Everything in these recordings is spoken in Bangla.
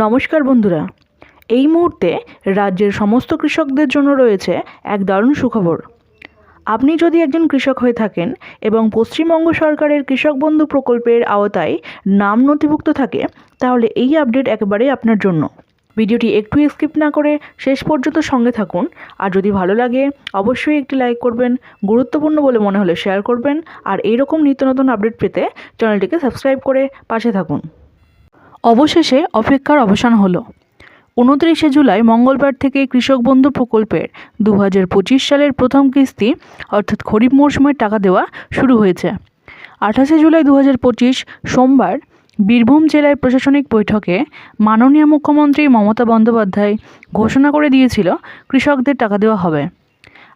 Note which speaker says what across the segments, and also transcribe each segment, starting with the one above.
Speaker 1: নমস্কার বন্ধুরা। এই মুহূর্তে রাজ্যের সমস্ত কৃষকদের জন্য রয়েছে এক দারুণ সুখবর। আপনি যদি একজন কৃষক হয়ে থাকেন এবং পশ্চিমবঙ্গ সরকারের কৃষক বন্ধু প্রকল্পের আওতায় নাম নথিভুক্ত থাকে, তাহলে এই আপডেট একেবারেই আপনার জন্য। ভিডিওটি একটু স্কিপ না করে শেষ পর্যন্ত সঙ্গে থাকুন, আর যদি ভালো লাগে, অবশ্যই একটি লাইক করবেন, গুরুত্বপূর্ণ বলে মনে হলে শেয়ার করবেন, আর এইরকম নিত্য নতুন আপডেট পেতে চ্যানেলটিকে সাবস্ক্রাইব করে পাশে থাকুন। অবশেষে অপেক্ষার অবসান হলো। উনত্রিশে জুলাই মঙ্গলবার থেকে কৃষক বন্ধু প্রকল্পের দু হাজার পঁচিশ সালের প্রথম কিস্তি, অর্থাৎ খরিফ মরশুমের টাকা দেওয়া শুরু হয়েছে। আঠাশে জুলাই দু হাজার পঁচিশ সোমবার বীরভূম জেলায় প্রশাসনিক বৈঠকে মাননীয় মুখ্যমন্ত্রী মমতা বন্দ্যোপাধ্যায় ঘোষণা করে দিয়েছিল, কৃষকদের টাকা দেওয়া হবে।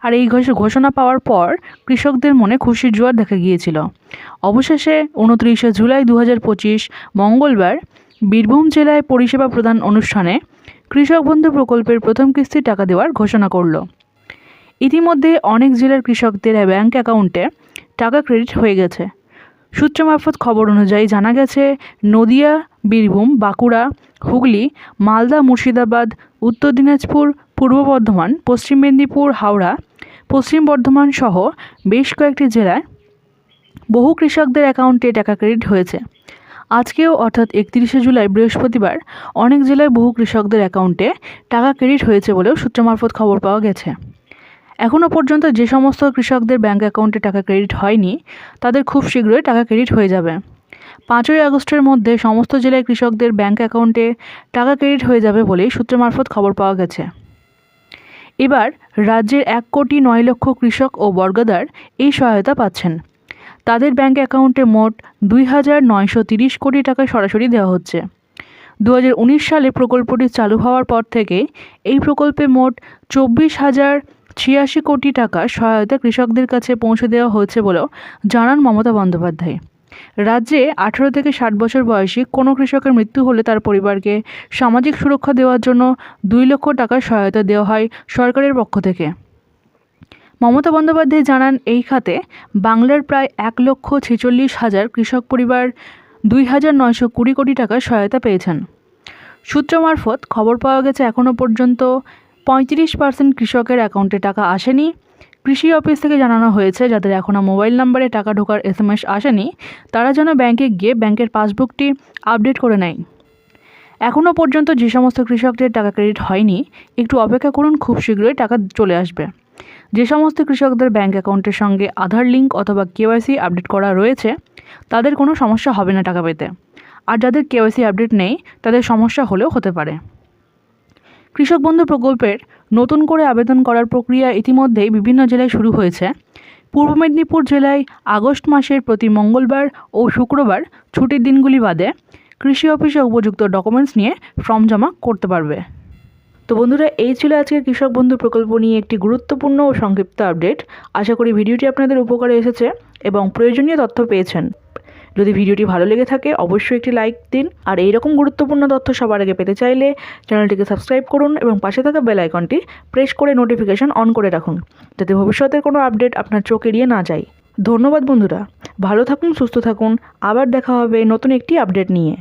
Speaker 1: আর এই ঘোষণা পাওয়ার পর কৃষকদের মনে খুশির জোয়ার দেখা গিয়েছিল। অবশেষে উনত্রিশে জুলাই দু হাজার পঁচিশ মঙ্গলবার বীরভূম জেলায় পরিষেবা প্রদান অনুষ্ঠানে কৃষক বন্ধু প্রকল্পের প্রথম কিস্তির টাকা দেওয়ার ঘোষণা করল। ইতিমধ্যে অনেক জেলার কৃষকদের ব্যাংক অ্যাকাউন্টে টাকা ক্রেডিট হয়ে গেছে। সূত্র মারফত খবর অনুযায়ী জানা গেছে, নদিয়া, বীরভূম, বাঁকুড়া, হুগলি, মালদা, মুর্শিদাবাদ, উত্তর দিনাজপুর, পূর্ব বর্ধমান, পশ্চিম মেদিনীপুর, হাওড়া, পশ্চিম বর্ধমান সহ বেশ কয়েকটি জেলায় বহু কৃষকদের অ্যাকাউন্টে টাকা ক্রেডিট হয়েছে। আজকেও অর্থাৎ একত্রিশে জুলাই বৃহস্পতিবার অনেক জেলায় বহু কৃষকদের অ্যাকাউন্টে টাকা ক্রেডিট হয়েছে বলেও সূত্র মারফত খবর পাওয়া গেছে। এখনও পর্যন্ত যে সমস্ত কৃষকদের ব্যাংক অ্যাকাউন্টে টাকা ক্রেডিট হয়নি, তাদের খুব শীঘ্রই টাকা ক্রেডিট হয়ে যাবে। পাঁচই আগস্টের মধ্যে সমস্ত জেলায় কৃষকদের ব্যাংক অ্যাকাউন্টে টাকা ক্রেডিট হয়ে যাবে বলেই সূত্র মারফত খবর পাওয়া গেছে। এবার রাজ্যের এক কোটি নয় লক্ষ কৃষক ও বর্গদার এই সহায়তা পাচ্ছেন। তাদের ব্যাংক অ্যাকাউন্টে মোট দুই হাজার নয়শো তিরিশ কোটি টাকা সরাসরি দেওয়া হচ্ছে। দু হাজার উনিশ সালে প্রকল্পটি চালু হওয়ার পর থেকে এই প্রকল্পে মোট চব্বিশ হাজার ছিয়াশি কোটি টাকা সহায়তা কৃষকদের কাছে পৌঁছে দেওয়া হয়েছে বলেও জানান মমতা বন্দ্যোপাধ্যায়। রাজ্যে আঠারো থেকে ষাট বছর বয়সী কোনো কৃষকের মৃত্যু হলে তার পরিবারকে সামাজিক সুরক্ষা দেওয়ার জন্য দুই লক্ষ টাকার সহায়তা দেওয়া হয় সরকারের পক্ষ থেকে। মমতা বন্দ্যোপাধ্যায় জানান এই খাতে বাংলার প্রায় এক লক্ষ ছেচল্লিশ হাজার কৃষক পরিবার দুই হাজার নয়শো কুড়ি কোটি টাকার সহায়তা পেয়েছেন। সূত্র মারফত খবর পাওয়া গেছে এখনও পর্যন্ত পঁয়ত্রিশ পার্সেন্ট কৃষকের অ্যাকাউন্টে টাকা আসেনি। কৃষি অফিস থেকে জানানো হয়েছে, যাদের এখনও মোবাইল নাম্বারে টাকা ঢোকার এস এম এস আসেনি, তারা যেন ব্যাংকে গিয়ে ব্যাংকের পাসবুকটি আপডেট করে নেয়। এখনও পর্যন্ত যে সমস্ত কৃষকদের টাকা ক্রেডিট হয়নি, একটু অপেক্ষা করুন, খুব শীঘ্রই টাকা চলে আসবে। যে সমস্ত কৃষকদের ব্যাঙ্ক অ্যাকাউন্টের সঙ্গে আধার লিঙ্ক অথবা কেওয়াইসি আপডেট করা রয়েছে, তাদের কোনো সমস্যা হবে না টাকা পেতে। আর যাদের কেওয়াইসি আপডেট নেই, তাদের সমস্যা হলেও হতে পারে। কৃষক বন্ধু প্রকল্পের নতুন করে আবেদন করার প্রক্রিয়া ইতিমধ্যেই বিভিন্ন জেলায় শুরু হয়েছে। পূর্ব মেদিনীপুর জেলায় আগস্ট মাসের প্রতি মঙ্গলবার ও শুক্রবার ছুটির দিনগুলি বাদে কৃষি অফিসে উপযুক্ত ডকুমেন্টস নিয়ে ফর্ম জমা করতে পারবে। তো বন্ধুরা, এই ছিল আজকের কৃষক বন্ধু প্রকল্প নিয়ে একটি গুরুত্বপূর্ণ ও সংক্ষিপ্ত আপডেট। আশা করি ভিডিওটি আপনাদের উপকারে এসেছে এবং প্রয়োজনীয় তথ্য পেয়েছেন। যদি ভিডিওটি ভালো লেগে থাকে, অবশ্যই একটি লাইক দিন। আর এইরকম গুরুত্বপূর্ণ তথ্য সবার আগে পেতে চাইলে চ্যানেলটিকে সাবস্ক্রাইব করুন এবং পাশে থাকা বেল আইকনটি প্রেস করে নোটিফিকেশন অন করে রাখুন, যাতে ভবিষ্যতের কোনো আপডেট আপনার চোখ এড়িয়ে না যায়। ধন্যবাদ বন্ধুরা, ভালো থাকুন, সুস্থ থাকুন। আবার দেখা হবে নতুন একটি আপডেট নিয়ে।